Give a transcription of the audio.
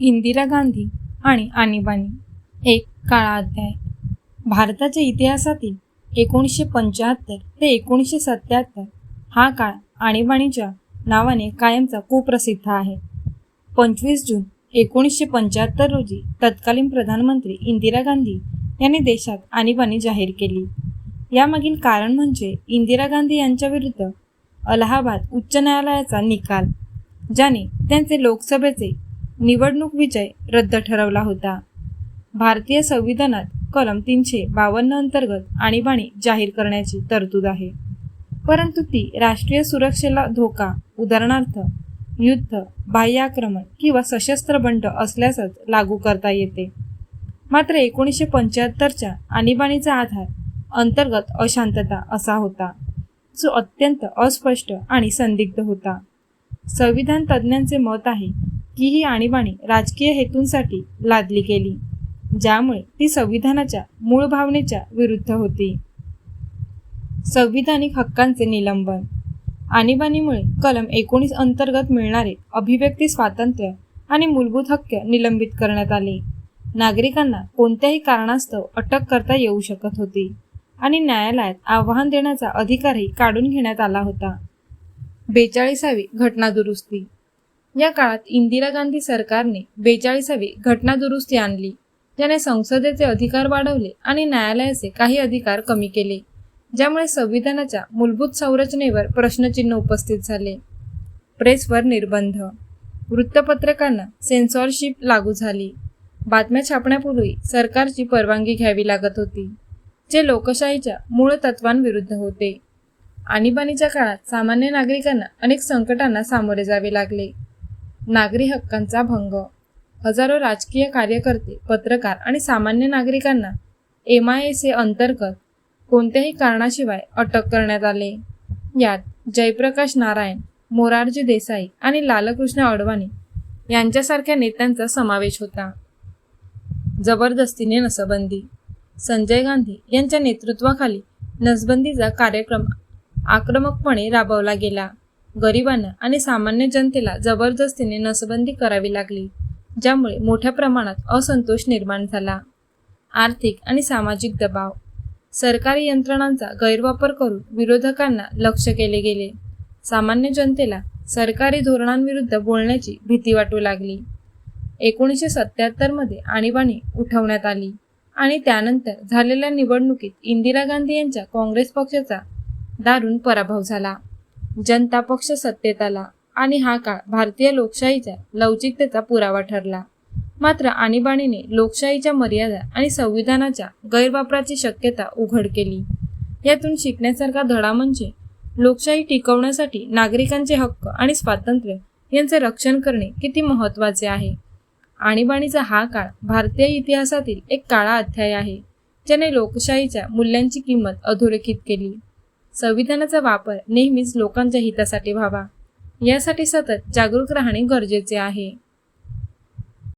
इंदिरा गांधी आणि आणीबाणी. एक काळा अध्याय. भारताच्या इतिहासातील एकोणीसशे पंच्याहत्तर ते एकोणीसशे सत्याहत्तर हा काळ आणीबाणीच्या नावाने कायमचा कुप्रसिद्ध आहे. पंचवीस जून एकोणीसशे पंच्याहत्तर रोजी तत्कालीन प्रधानमंत्री इंदिरा गांधी यांनी देशात आणीबाणी जाहीर केली. यामागील कारण म्हणजे इंदिरा गांधी यांच्याविरुद्ध अलाहाबाद उच्च न्यायालयाचा निकाल ज्याने त्यांचे लोकसभेचे निवडणूक विजय रद्द ठरवला होता. भारतीय संविधानात कलम तीनशे बावन्न अंतर्गत आणीबाणी जाहीर करण्याची तरतूद आहे. परंतु ती राष्ट्रीय सुरक्षेला धोका उदाहरणार्थ युद्ध बाह्य आक्रमण किंवा सशस्त्र बंड असल्यासच लागू करता येते. मात्र एकोणीसशे पंच्याहत्तरच्या आणीबाणीचा आधार अंतर्गत अशांतता असा होता जो अत्यंत अस्पष्ट आणि संदिग्ध होता. संविधान तज्ज्ञांचे मत आहे की ही आणीबाणी राजकीय हेतूंसाठी लादली गेली ज्यामुळे ती संविधानाच्या मूळ भावनेच्या विरुद्ध होती. संविधानिक हक्कांचे निलंबन आणीबाणीमुळे कलम एकोणीस अंतर्गत मिळणारे अभिव्यक्ती स्वातंत्र्य आणि मूलभूत हक्क निलंबित करण्यात आले. नागरिकांना कोणत्याही कारणास्तव अटक करता येऊ शकत होती आणि न्यायालयात आव्हान देण्याचा अधिकारही काढून घेण्यात आला होता. बेचाळीसावी घटना दुरुस्ती या काळात इंदिरा गांधी सरकारने बेचाळीसावी घटना दुरुस्ती आणली ज्याने संसदेचे अधिकार वाढवले आणि न्यायालयाचे काही अधिकार कमी केले ज्यामुळे संविधानाच्या मूलभूत संरचनेवर प्रश्नचिन्ह उपस्थित झाले. प्रेसवर निर्बंध वृत्तपत्रकांना सेन्सॉरशिप लागू झाली. बातम्या छापण्यापूर्वी सरकारची परवानगी घ्यावी लागत होती जे लोकशाहीच्या मूळ तत्वांविरुद्ध होते. आणीबाणीच्या काळात सामान्य नागरिकांना अनेक संकटांना सामोरे जावे लागले. नागरी हक्कांचा भंग. हजारो राजकीय कार्यकर्ते पत्रकार आणि सामान्य नागरिकांना एम आय एस ए अंतर्गत कोणत्याही कारणाशिवाय अटक करण्यात आले. यात जयप्रकाश नारायण मोरारजी देसाई आणि लालकृष्ण अडवाणी यांच्यासारख्या नेत्यांचा समावेश होता. जबरदस्तीने नसबंदी. संजय गांधी यांच्या नेतृत्वाखाली नसबंदीचा कार्यक्रम आक्रमकपणे राबवला गेला. गरिबांना आणि सामान्य जनतेला जबरदस्तीने नसबंदी करावी लागली ज्यामुळे मोठ्या प्रमाणात असंतोष निर्माण झाला. आर्थिक आणि सामाजिक दबाव. सरकारी यंत्रणांचा गैरवापर करून विरोधकांना लक्ष केले गेले. सामान्य जनतेला सरकारी धोरणांविरुद्ध बोलण्याची भीती वाटू लागली. एकोणीसशे सत्याहत्तरमध्ये आणीबाणी उठवण्यात आली आणि त्यानंतर झालेल्या निवडणुकीत इंदिरा गांधी यांच्या काँग्रेस पक्षाचा दारुण पराभव झाला. जनता पक्ष सत्तेत आला आणि हा काळ भारतीय लोकशाहीच्या लवचिकतेचा पुरावा ठरला. मात्र आणीबाणीने लोकशाहीच्या मर्यादा आणि संविधानाच्या गैरवापराची शक्यता उघड केली. यातून शिकण्यासारखा धडा म्हणजे लोकशाही टिकवण्यासाठी नागरिकांचे हक्क आणि स्वातंत्र्य यांचे रक्षण करणे किती महत्त्वाचे आहे? आणीबाणीचा हा काळ भारतीय इतिहासातील एक काळा अध्याय आहे ज्याने लोकशाहीच्या मूल्यांची किंमत अधोरेखित केली. संविधानाचा वापर नेहमीच लोकांच्या हितासाठी व्हावा. यासाठी सतत जागरूक राहणे गरजेचे आहे.